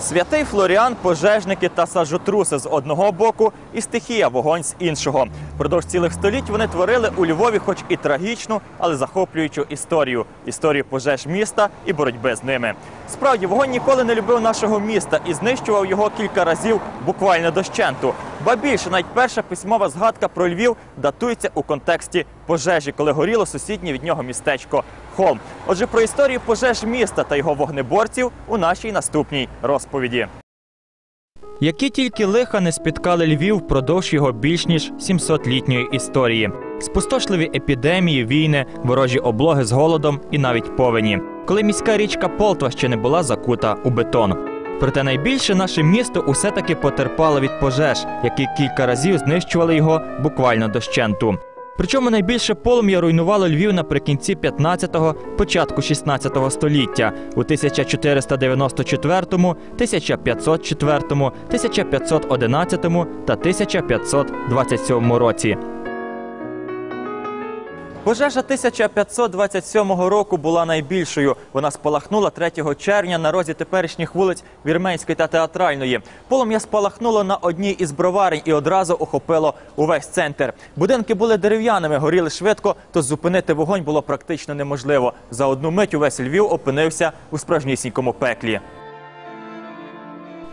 Святий Флоріан, пожежники та сажотруси з одного боку і стихія вогонь з іншого. Продовж цілих століть вони творили у Львові, хоч і трагічну, але захоплюючу історію історію пожеж міста і боротьби з ними. Справді, вогонь ніколи не любив нашого міста і знищував його кілька разів буквально дощенту. Ба більше, навіть перша письмова згадка про Львів датується у контексті пожежі, коли горіло сусіднє від нього містечко Холм. Отже, про історію пожеж міста та його вогнеборців у нашій наступній розповіді. Які тільки лиха не спіткали Львів впродовж його більш ніж 700-літньої історії. Спустошливі епідемії, війни, ворожі облоги з голодом і навіть повені, коли міська річка Полтва ще не була закута у бетон. Проте найбільше наше місто усе таки потерпало від пожеж, які кілька разів знищували його буквально дощенту. Причому найбільше полум'я руйнувало Львів наприкінці 15-го, початку 16-го століття у 1494, 1504, 1511 та 1527 році. Пожежа 1527 року була найбільшою. Вона спалахнула 3 червня на розі теперішніх вулиць Вірменської та Театральної. Полум'я спалахнуло на одній із броварень і одразу охопило увесь центр. Будинки були дерев'яними, горіли швидко, то зупинити вогонь було практично неможливо. За одну мить увесь Львів опинився у справжнісінькому пеклі.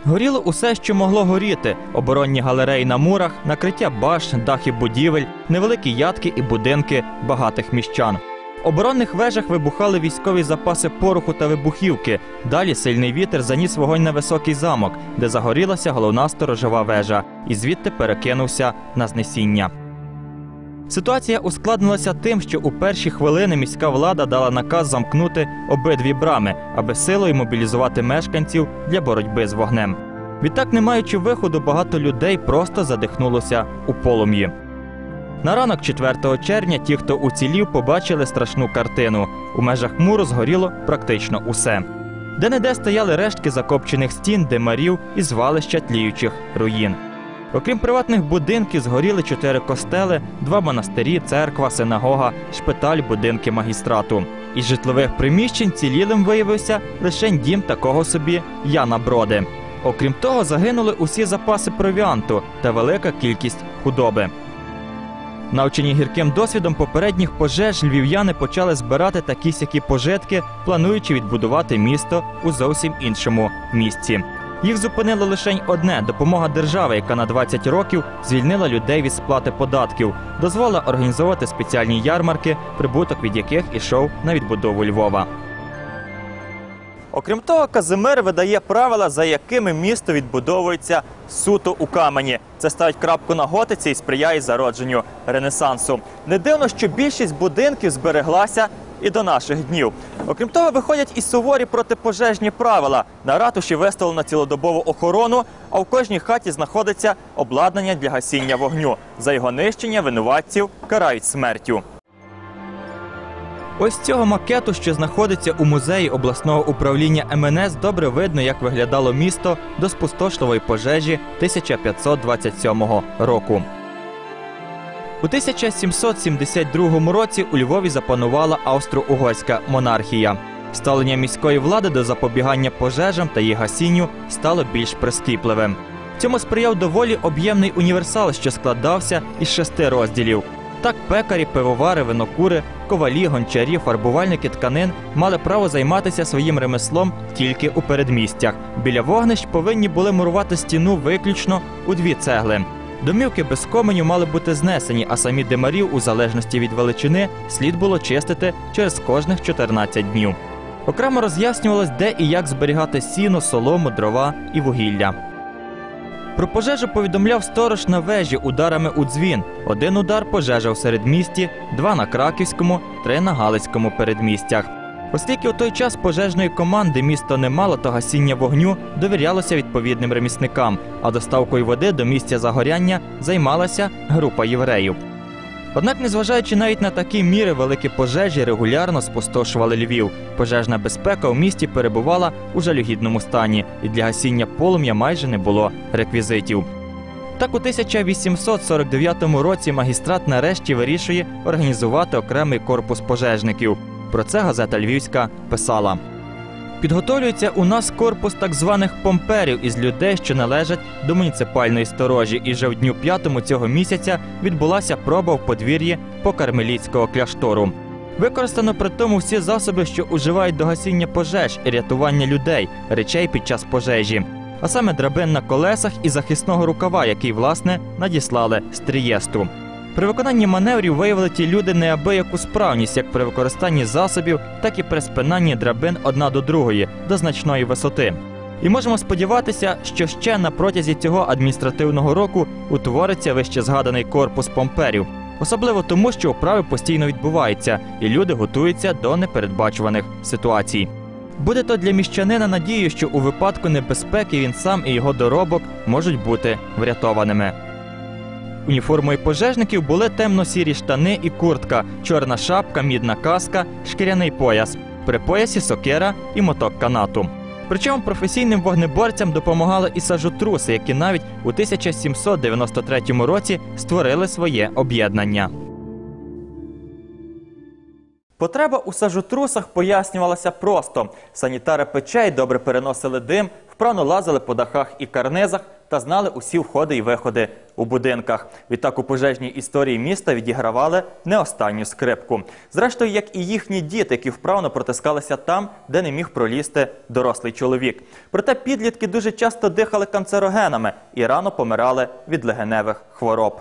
Горіло усе, що могло горіти: оборонні галереї на мурах, накриття башт, дахи будівель, невеликі ядки і будинки багатих міщан. Оборонних вежах вибухали військові запаси пороху та вибухівки. Далі сильний вітер заніс вогонь на високий замок, де загорілася головна сторожова вежа, і звідти перекинувся на знесіння. Ситуація ускладнилася тим, що у перші хвилини міська влада дала наказ замкнути обидві брами, аби силою мобілізувати мешканців для боротьби з вогнем. Відтак, не маючи виходу, багато людей просто задихнулося у полум'ї. На ранок 4 червня ті, хто уцілів, побачили страшну картину. У межах муру згоріло практично усе. Де-не-де стояли рештки закопчених стін, димарів і звалища тліючих руїн. Окрім приватних будинків, згоріли чотири костели, два монастирі, церква, синагога, шпиталь, будинки магістрату. Із житлових приміщень цілілим виявився лише дім такого собі Яна Броди. Окрім того, загинули усі запаси провіанту та велика кількість худоби. Навчені гірким досвідом попередніх пожеж львів'яни почали збирати такі сякі пожитки, плануючи відбудувати місто у зовсім іншому місці. Їх зупинило лише одне допомога держави, яка на 20 років звільнила людей від сплати податків, дозволила організовувати спеціальні ярмарки, прибуток від яких ішов на відбудову Львова. Окрім того, Казимир видає правила, за якими місто відбудовується суто у камені. Це ставить крапку на готиці і сприяє зародженню Ренесансу. Не дивно, що більшість будинків збереглася і до наших днів. Окрім того, виходять і суворі протипожежні правила. На ратуші виставлено цілодобову охорону, а в кожній хаті знаходиться обладнання для гасіння вогню. За його нищення винуватців карають смертю. Ось цього макету, що знаходиться у музеї обласного управління МНС, добре видно, як виглядало місто до спустошливої пожежі 1527 року. У 1772 році у Львові запанувала австро-угорська монархія. Ставлення міської влади до запобігання пожежам та їх гасінню стало більш прискіпливим. Цьому сприяв доволі об'ємний універсал, що складався із шести розділів. Так пекарі, пивовари, винокури, ковалі, гончарі, фарбувальники тканин мали право займатися своїм ремеслом тільки у передмістях. Біля вогнищ повинні були мурувати стіну виключно у дві цегли. Домівки без коменю мали бути знесені, а самі димарів, у залежності від величини, слід було чистити через кожних 14 днів. Окремо роз'яснювалось, де і як зберігати сіно, солому, дрова і вугілля. Про пожежу повідомляв сторож на вежі ударами у дзвін. Один удар пожежа у середмісті, два на Краківському, три на Галицькому передмістях. Оскільки у той час пожежної команди місто не мало, то гасіння вогню довірялося відповідним ремісникам, а доставкою води до місця загоряння займалася група євреїв. Однак, незважаючи навіть на такі міри, великі пожежі регулярно спустошували Львів. Пожежна безпека у місті перебувала у жалюгідному стані, і для гасіння полум'я майже не було реквізитів. Так у 1849 році магістрат нарешті вирішує організувати окремий корпус пожежників. Про це газета Львівська писала. Підготовлюється у нас корпус так званих помперів із людей, що належать до муніципальної сторожі, і вже в дню п'ятому цього місяця відбулася проба в подвір'ї покармеліцького кляштору. Використано при тому всі засоби, що уживають до гасіння пожеж і рятування людей, речей під час пожежі, а саме драбин на колесах і захисного рукава, який, власне, надіслали з Трієсту. При виконанні маневрів виявили ті люди неабияку справність як при використанні засобів, так і при спинанні драбин одна до другої до значної висоти. І можемо сподіватися, що ще на протязі цього адміністративного року утвориться вище згаданий корпус помперів, особливо тому, що вправи постійно відбуваються, і люди готуються до непередбачуваних ситуацій. Буде то для міщанина надією, що у випадку небезпеки він сам і його доробок можуть бути врятованими. Уніформою пожежників були темно-сірі штани і куртка, чорна шапка, мідна каска, шкіряний пояс, при поясі сокира і моток канату. Причому професійним вогнеборцям допомагали і сажотруси, які навіть у 1793 році створили своє об'єднання. Потреба у сажотрусах пояснювалася просто: санітари печей добре переносили дим, вправно лазили по дахах і карнизах та знали усі входи і виходи у будинках. Відтак у пожежній історії міста відігравали не останню скрипку. Зрештою, як і їхні діти, які вправно протискалися там, де не міг пролізти дорослий чоловік. Проте підлітки дуже часто дихали канцерогенами і рано помирали від легеневих хвороб.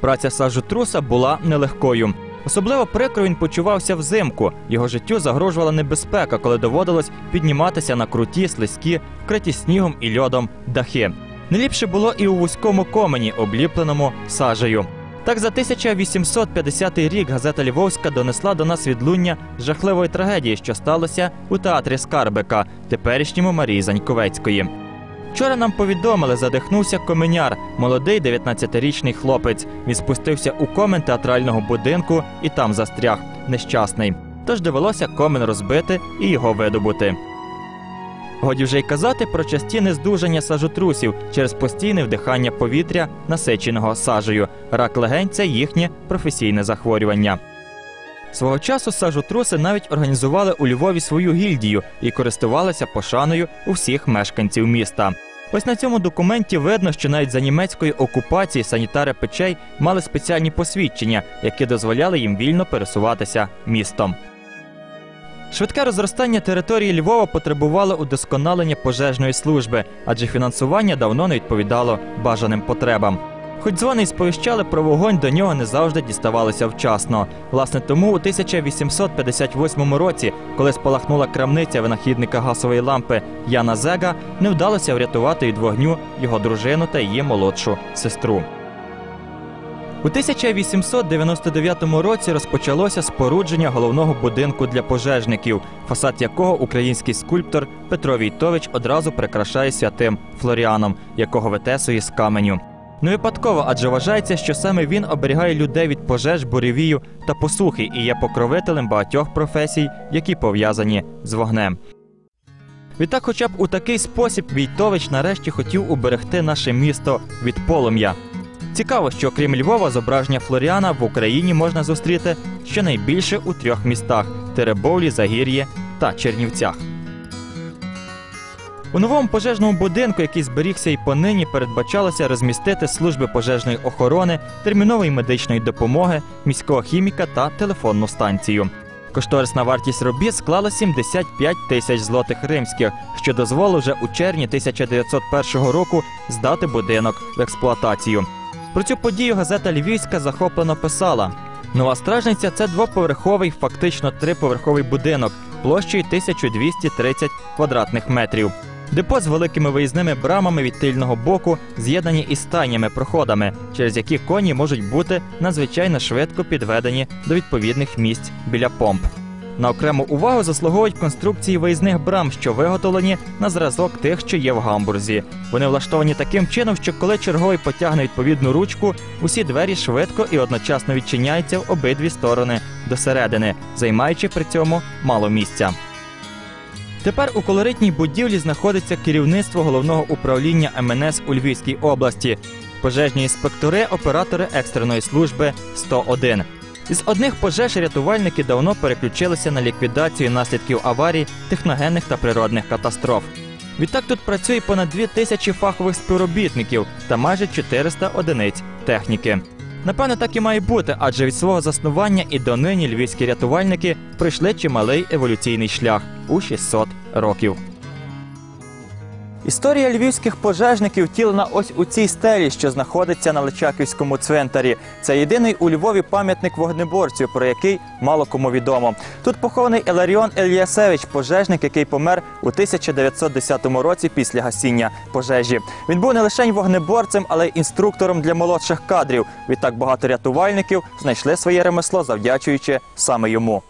Праця сажотруса була нелегкою. Особливо прикро він почувався взимку. Його життю загрожувала небезпека, коли доводилось підніматися на круті, слизькі, вкриті снігом і льодом дахи. Неліпше було і у вузькому комені, обліпленому сажею. Так за 1850 рік газета Львовська донесла до нас відлуння жахливої трагедії, що сталося у театрі Скарбика, теперішньому Марії Заньковецької. Вчора нам повідомили, задихнувся коменяр, молодий 19-річний хлопець. Він спустився у комен театрального будинку і там застряг, нещасний. Тож довелося комен розбити і його видобути. Годі вже й казати про часті нездужання сажотрусів через постійне вдихання повітря, насиченого сажею. Рак легень це їхнє професійне захворювання. Свого часу сажотруси навіть організували у Львові свою гільдію і користувалися пошаною у всіх мешканців міста. Ось на цьому документі видно, що навіть за німецької окупації санітари печей мали спеціальні посвідчення, які дозволяли їм вільно пересуватися містом. Швидке розростання території Львова потребувало удосконалення пожежної служби, адже фінансування давно не відповідало бажаним потребам. Хоч дзвони сповіщали про вогонь, до нього не завжди діставалися вчасно. Власне, тому у 1858 році, коли спалахнула крамниця винахідника газової лампи Яна Зега, не вдалося врятувати від вогню його дружину та її молодшу сестру. У 1899 році розпочалося спорудження головного будинку для пожежників, фасад якого український скульптор Петро Війтович одразу прикрашає святим Флоріаном, якого витесує з каменю. Не випадково, адже вважається, що саме він оберігає людей від пожеж, буревію та посухи і є покровителем багатьох професій, які пов'язані з вогнем. Відтак, хоча б у такий спосіб Війтович нарешті хотів уберегти наше місто від полум'я. Цікаво, що окрім Львова, зображення Флоріана в Україні можна зустріти щонайбільше у трьох містах Теребовлі, Загір'ї та Чернівцях. У новому пожежному будинку, який зберігся і понині, передбачалося розмістити служби пожежної охорони, термінової медичної допомоги, міського хіміка та телефонну станцію. Кошторисна вартість робіт склала 75 тисяч злотих римських, що дозволило вже у червні 1901 року здати будинок в експлуатацію. Про цю подію газета Львівська захоплено писала: нова стражниця це двоповерховий, фактично триповерховий будинок площею 1230 квадратних метрів. Депо з великими виїзними брамами від тильного боку з'єднані із стайнями проходами, через які коні можуть бути надзвичайно швидко підведені до відповідних місць біля помп. На окрему увагу заслуговують конструкції виїзних брам, що виготовлені на зразок тих, що є в гамбурзі. Вони влаштовані таким чином, що коли черговий потягне відповідну ручку, усі двері швидко і одночасно відчиняються в обидві сторони досередини, займаючи при цьому мало місця. Тепер у колоритній будівлі знаходиться керівництво головного управління МНС у Львівській області, пожежні інспектори, оператори екстреної служби 101. Із одних пожеж рятувальники давно переключилися на ліквідацію наслідків аварій, техногенних та природних катастроф. Відтак тут працює понад 2 тисячі фахових співробітників та майже 400 одиниць техніки. Напевно, так і має бути, адже від свого заснування і донині львівські рятувальники пройшли чималий еволюційний шлях у 600 років. Історія львівських пожежників втілена ось у цій стелі, що знаходиться на Личаківському цвинтарі. Це єдиний у Львові пам'ятник вогнеборцю, про який мало кому відомо. Тут похований Еларіон Ельясевич, пожежник, який помер у 1910 році після гасіння пожежі. Він був не лише вогнеборцем, але й інструктором для молодших кадрів. Відтак багато рятувальників знайшли своє ремесло, завдячуючи саме йому.